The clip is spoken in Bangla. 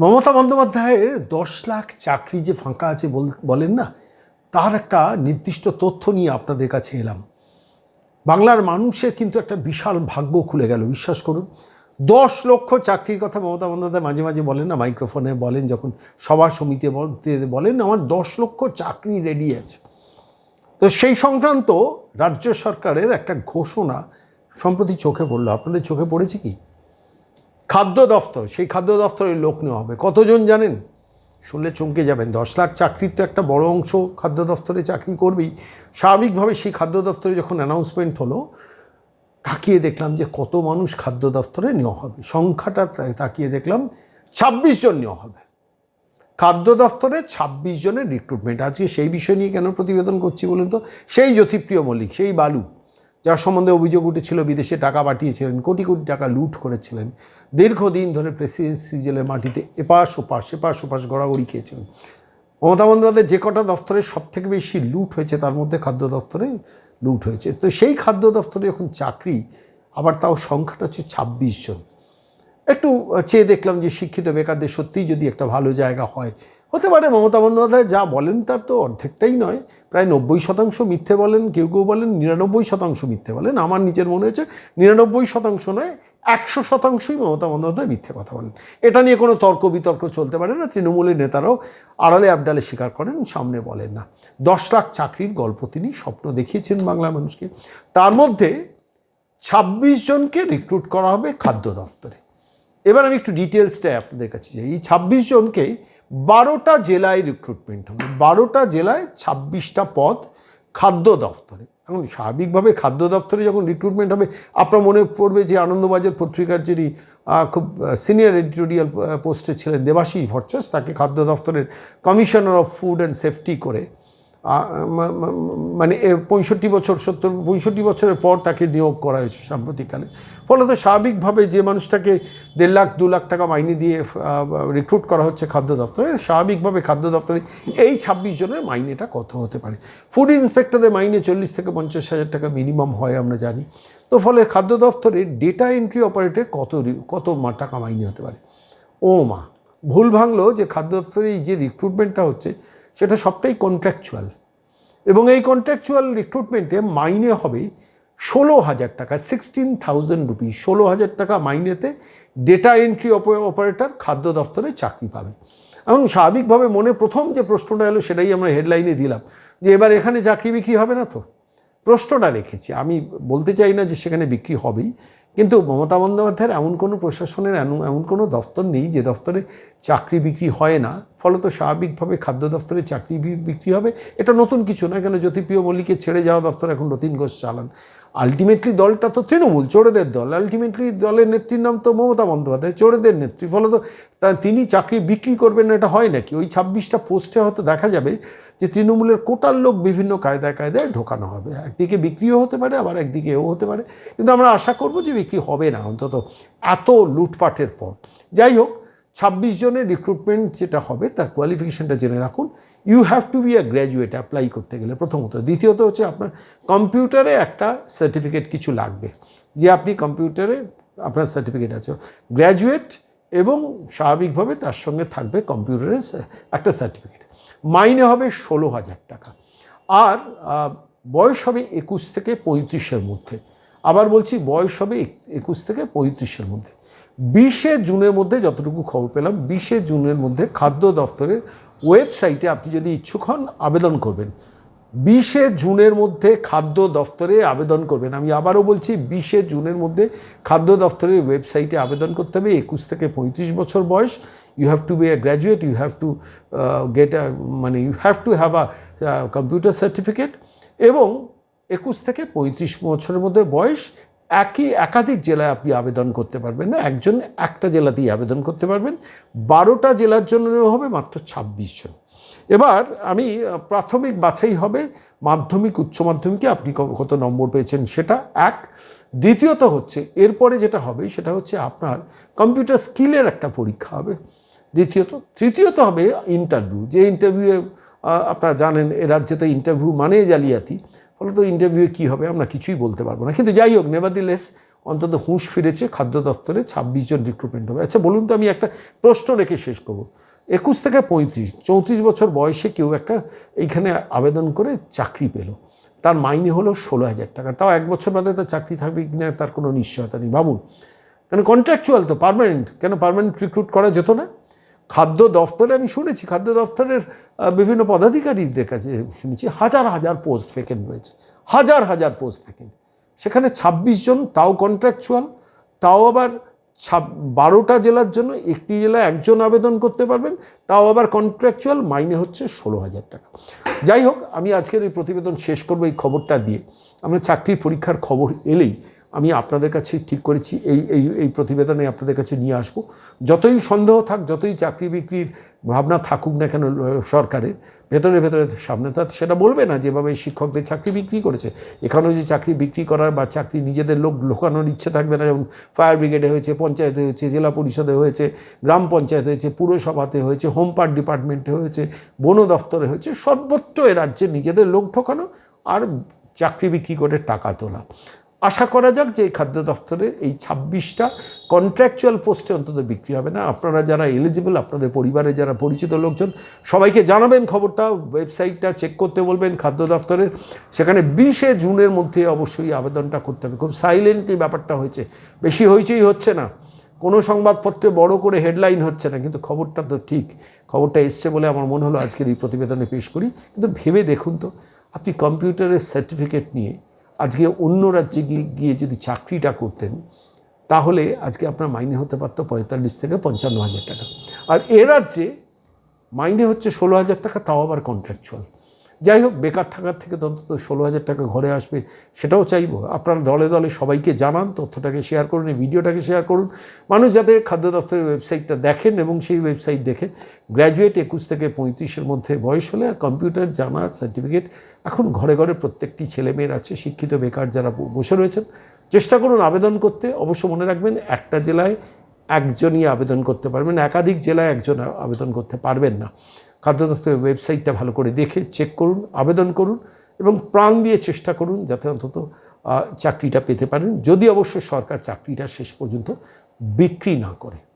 মমতা বন্দ্যোপাধ্যায়ের দশ লাখ চাকরি যে ফাঁকা আছে বল- বলেন না, তার একটা নির্দিষ্ট তথ্য নিয়ে আপনাদের কাছে এলাম। বাংলার মানুষের কিন্তু একটা বিশাল ভাগ্য খুলে গেল, বিশ্বাস করুন। দশ লক্ষ চাকরির কথা মমতা বন্দ্যোপাধ্যায় মাঝে মাঝে বলেন না, মাইক্রোফোনে বলেন, যখন সভা সমিতি বলতে বলেন আমার দশ লক্ষ চাকরি রেডি আছে। তো সেই সংক্রান্ত রাজ্য সরকারের একটা ঘোষণা সম্প্রতি চোখে পড়ল। আপনাদের চোখে পড়েছে কি? খাদ্য দফতর, সেই খাদ্য দফতরের লোক নেওয়া হবে। কতজন জানেন? শুনলে চমকে যাবেন। দশ লাখ চাকরির তো একটা বড় অংশ খাদ্য দফতরে চাকরি করবেই। স্বাভাবিকভাবে সেই খাদ্য দফতরে যখন অ্যানাউন্সমেন্ট হলো, তাকিয়ে দেখলাম যে কত মানুষ খাদ্য দফতরে নেওয়া হবে। সংখ্যাটা তাকিয়ে দেখলাম ছাব্বিশ জন নেওয়া হবে। খাদ্য দফতরে ছাব্বিশ জনের রিক্রুটমেন্ট আজকে সেই বিষয় নিয়ে কেন প্রতিবেদন করছি বলুন তো? সেই জ্যোতিপ্রিয় মল্লিক, সেই বালু। যার সম্বন্ধে অভিযোগ উঠেছিল, বিদেশে টাকা পাঠিয়েছিলেন, কোটি কোটি টাকা লুট করেছিলেন, দীর্ঘদিন ধরে প্রেসিডেন্সি জেলের মাটিতে এপাশ ওপাশ এপাশ ওপাশ গড়াগড়ি খেয়েছিলেন। মমতা বন্দ্যোপাধ্যায় যে কটা দফতরে সব থেকে বেশি লুট হয়েছে, তার মধ্যে খাদ্য দফতরে লুট হয়েছে। তো সেই খাদ্য দফতরে যখন চাকরি, আবার তাও সংখ্যাটা হচ্ছে ছাব্বিশ জন। একটু চেয়ে দেখলাম যে শিক্ষিত বেকারদের সত্যিই যদি একটা ভালো জায়গা হয় হতে পারে, মমতা বন্দ্যোপাধ্যায় যা বলেন তার তো অর্ধেকটাই নয়। প্রায় নব্বই শতাংশ মিথ্যে বলেন, কেউ কেউ বলেন নিরানব্বই শতাংশ মিথ্যে বলেন। আমার নিজের মনে হয়েছে নিরানব্বই শতাংশ নয়, একশো শতাংশই মমতা বন্দ্যোপাধ্যায় মিথ্যে কথা বলেন। এটা নিয়ে কোনো তর্ক বিতর্ক চলতে পারে না। তৃণমূলের নেতারাও আড়ালে আবডালে স্বীকার করেন, সামনে বলেন না। দশ লাখ চাকরির গল্প তিনি স্বপ্ন দেখিয়েছেন বাংলার মানুষকে। তার মধ্যে ছাব্বিশ জনকে রিক্রুট করা হবে খাদ্য দফতরে এবার আমি একটু ডিটেলসটা আপনাদের কাছে যাই। এই ছাব্বিশ জনকে বারোটা জেলায় রিক্রুটমেন্ট হবে। বারোটা জেলায় ছাব্বিশটা পদ খাদ্য দফতরে। এখন স্বাভাবিকভাবে খাদ্য দফতরে যখন রিক্রুটমেন্ট হবে, আপনার মনে পড়বে যে আনন্দবাজার পত্রিকার যিনি খুব সিনিয়র এডিটোরিয়াল পোস্টে ছিলেন দেবাশিস ভরচাস তাকে খাদ্য দফতরের commissioner of food and safety করে মানে পঁয়ষট্টি বছর, সত্তর, পঁয়ষট্টি বছরের পর তাকে নিয়োগ করা হয়েছে সাম্প্রতিককালে। ফলত স্বাভাবিকভাবে যে মানুষটাকে দেড় লাখ, দু লাখ টাকা মাইনে দিয়ে রিক্রুট করা হচ্ছে খাদ্য দপ্তরে, স্বাভাবিকভাবে খাদ্য দপ্তরে এই ছাব্বিশ জনের মাইনেটা কত হতে পারে? ফুড ইন্সপেক্টরদের মাইনে চল্লিশ থেকে পঞ্চাশ হাজার টাকা মিনিমাম হয় আমরা জানি। তো ফলে খাদ্য দপ্তরে ডেটা এন্ট্রি অপারেটর কত কত টাকা মাইনে হতে পারে? ও মা, ভুল ভাঙলো যে খাদ্য দপ্তরে এই যে রিক্রুটমেন্টটা হচ্ছে সেটা সবটাই কন্ট্রাকচুয়াল এবং এই কন্ট্রাকচুয়াল রিক্রুটমেন্টে মাইনে হবে ষোলো হাজার টাকা সিক্সটিন থাউজেন্ড রুপিস ষোলো হাজার টাকা মাইনেতে ডেটা এন্ট্রি অপারেটর খাদ্য দপ্তরে চাকরি পাবে। এবং স্বাভাবিকভাবে মনে প্রথম যে প্রশ্নটা এলো সেটাই আমরা হেডলাইনে দিলাম। যে এবার এখানে চাকরি বিক্রি হবে না তো? প্রশ্নটা রেখেছি। আমি বলতে চাই না যে সেখানে বিক্রি হবেই। কিন্তু মমতা বন্দ্যোপাধ্যায়ের এমন কোনো প্রশাসনের, এমন এমন কোনো দপ্তর নেই যে দপ্তরে চাকরি বিক্রি হয় না, ফলত স্বাভাবিকভাবে খাদ্য দপ্তরে চাকরি বিক্রি হবে। এটা নতুন কিছু না কেন জ্যোতিপ্রিয় মল্লিকের ছেড়ে যাওয়া দপ্তর এখন রতিন ঘোষ চালান। আলটিমেটলি দলটা তো তৃণমূল, চোরেদের দল। আলটিমেটলি দলের নেত্রীর নাম তো মমতা বন্দ্যোপাধ্যায়, চোরেদের নেত্রী। ফলত তা তিনি চাকরি বিক্রি করবেন না, এটা হয় নাকি? ওই ছাব্বিশটা পোস্টে হয়তো দেখা যাবে যে তৃণমূলের কোটার লোক বিভিন্ন কায়দায় কায়দায় ঢোকানো হবে। একদিকে বিক্রিও হতে পারে, আবার একদিকে এও হতে পারে। কিন্তু আমরা আশা করব যে বিক্রি হবে না, অন্তত এত লুটপাটের পর যাই হোক ছাব্বিশ জনের রিক্রুটমেন্ট যেটা হবে, তার কোয়ালিফিকেশনটা জেনে রাখুন। You have to be a graduate apply করতে গেলে প্রথমত। দ্বিতীয়ত হচ্ছে আপনার কম্পিউটারে একটা সার্টিফিকেট কিছু লাগবে। যে আপনি কম্পিউটারে আপনার সার্টিফিকেট আছে। গ্র্যাজুয়েট এবং স্বাভাবিকভাবে তার সঙ্গে থাকবে কম্পিউটারের একটা সার্টিফিকেট মাইনে হবে ষোলো হাজার টাকা। আর বয়স হবে একুশ থেকে পঁয়ত্রিশের মধ্যে। আবার বলছি বয়স হবে একুশ থেকে পঁয়ত্রিশের মধ্যে। বিশে জুনের মধ্যে যতটুকু খবর পেলাম, বিশে জুনের মধ্যে খাদ্য দফতরের ওয়েবসাইটে আপনি যদি ইচ্ছুক হন, আবেদন করবেন। বিশে জুনের মধ্যে খাদ্য দফতরে আবেদন করবেন। আমি আবারও বলছি, বিশে জুনের মধ্যে খাদ্য দফতরের ওয়েবসাইটে আবেদন করতে হবে। একুশ থেকে পঁয়ত্রিশ বছর বয়স। You have to be a graduate you have to get a মানে you have to have a computer certificate এবং একুশ থেকে পঁয়ত্রিশ বছরের মধ্যে বয়স। একই একাধিক জেলায় আপনি আবেদন করতে পারবেন না। একজন একটা জেলাতেই আবেদন করতে পারবেন। বারোটা জেলার জন্য হবে, মাত্র ছাব্বিশ জন। এবার আমি প্রাথমিক বাছাই হবে, মাধ্যমিক, উচ্চ মাধ্যমিকে আপনি কত নম্বর পেয়েছেন সেটা এক। দ্বিতীয়ত হচ্ছে, এরপরে যেটা হবে সেটা হচ্ছে আপনার কম্পিউটার স্কিলের একটা পরীক্ষা হবে। দ্বিতীয়ত, তৃতীয়ত হবে ইন্টারভিউ। যে ইন্টারভিউয়ে আপনারা জানেন, এ রাজ্যে তো ইন্টারভিউ মানে জালিয়াতি। ফলত ইন্টারভিউ কী হবে আমরা কিছুই বলতে পারব না। কিন্তু যাই হোক নেভারদিলেস অন্তত হুঁশ ফিরেছে খাদ্য দপ্তরে ছাব্বিশ জন রিক্রুটমেন্ট হবে। আচ্ছা বলুন তো আমি একটা প্রশ্ন রেখে শেষ করব। একুশ থেকে পঁয়ত্রিশ, চৌত্রিশ বছর বয়সে কেউ একটা এইখানে আবেদন করে চাকরি পেল। তার মাইনে হলো ষোলো হাজার টাকা। তাও এক বছর বাদে তার চাকরি থাকবে কিনা তার কোনো নিশ্চয়তা নেই। ভাবুন কেন কন্ট্রাকচুয়াল তো পার্মানেন্ট কেন পারমানেন্ট রিক্রুট করা যেত না? খাদ্য দফতরে, আমি শুনেছি খাদ্য দফতরের বিভিন্ন পদাধিকারীদের কাছে শুনেছি, হাজার হাজার পোস্ট ভ্যাকেন্ট রয়েছে, হাজার হাজার পোস্ট ভ্যাকেন্ট সেখানে ছাব্বিশ জন তাও কন্ট্রাকচুয়াল তাও আবার ছাব, বারোটা জেলার জন্য একটি জেলায় একজন আবেদন করতে পারবেন, তাও আবার কন্ট্রাকচুয়াল মাইনে হচ্ছে ষোলো হাজার টাকা। যাই হোক, আমি আজকের এই প্রতিবেদন শেষ করব এই খবরটা দিয়ে। আমরা চাকরির পরীক্ষার খবর এলেই আমি আপনাদের কাছে ঠিক করেছি, এই এই এই প্রতিবেদনে আপনাদের কাছে নিয়ে আসব। যতই সন্দেহ থাক, যতই চাকরি বিক্রির ভাবনা থাকুক না কেন সরকারের, ভেতরে ভেতরে, সামনে তো সেটা বলবে না যেভাবে শিক্ষকদের চাকরি বিক্রি করেছে। এখানেও যে চাকরি বিক্রি করার বা চাকরি নিজেদের লোক ঢোকানোর ইচ্ছে থাকবে না, যেমন ফায়ার ব্রিগেডে হয়েছে, পঞ্চায়েতে হয়েছে, জেলা পরিষদে হয়েছে, গ্রাম পঞ্চায়েত হয়েছে, পুরসভাতে হয়েছে, হোম পার্ট ডিপার্টমেন্টে হয়েছে, বন দফতরে হয়েছে, সর্বত্র এ রাজ্যে নিজেদের লোক ঢোকানো আর চাকরি বিক্রি করে টাকা তোলা। আশা করা যাক যে খাদ্য দপ্তরের এই ছাব্বিশটা কন্ট্রাকচুয়াল পোস্টে অন্তত বিক্রি হবে না। আপনারা যারা এলিজিবল আপনাদের পরিবারে যারা পরিচিত লোকজন, সবাইকে জানাবেন খবরটা ওয়েবসাইটটা চেক করতে বলবেন খাদ্য দপ্তরের সেখানে বিশে জুনের মধ্যে অবশ্যই আবেদনটা করতে হবে। খুব সাইলেন্টলি ব্যাপারটা হয়েছে। বেশি হইচই হচ্ছে না। কোনো সংবাদপত্রে বড় করে হেডলাইন হচ্ছে না, কিন্তু খবরটা তো ঠিক। খবরটা এসছে বলে আমার মনে হলো আজকের এই প্রতিবেদনে পেশ করি। কিন্তু ভেবে দেখুন তো, আপনি কম্পিউটারের সার্টিফিকেট নিয়ে আজকে অন্য রাজ্যে গিয়ে যদি চাকরিটা করতেন, তাহলে আজকে আপনার মাইনে হতে পারতো পঁয়তাল্লিশ থেকে পঞ্চান্ন হাজার টাকা। আর এ রাজ্যে মাইনে হচ্ছে ষোলো হাজার টাকা, তাও আবার কন্ট্রাকচুয়াল যাই হোক বেকার থাকার থেকে অন্তত ষোলো হাজার টাকা ঘরে আসবে, সেটাও চাইব। আপনারা দলে দলে সবাইকে জানান, তথ্যটাকে শেয়ার করুন, এই ভিডিওটাকে শেয়ার করুন। মানুষ যাতে খাদ্য দপ্তরের ওয়েবসাইটটা দেখেন এবং সেই ওয়েবসাইট দেখে গ্র্যাজুয়েট একুশ থেকে পঁয়ত্রিশের মধ্যে বয়স হলে আর কম্পিউটার জানা সার্টিফিকেট এখন ঘরে ঘরে প্রত্যেকটি ছেলেমেয়ের আছে, শিক্ষিত, বেকার যারা বসে রয়েছেন। চেষ্টা করুন আবেদন করতে। অবশ্য মনে রাখবেন, একটা জেলায় একজনই আবেদন করতে পারবেন, একাধিক জেলায় একজন আবেদন করতে পারবেন না। খাদ্য দপ্তরের ওয়েবসাইটটা ভালো করে দেখে চেক করুন, আবেদন করুন এবং প্রাণ দিয়ে চেষ্টা করুন যাতে অন্তত চাকরিটা পেতে পারেন। যদি অবশ্য সরকার চাকরিটা শেষ পর্যন্ত বিক্রি না করে।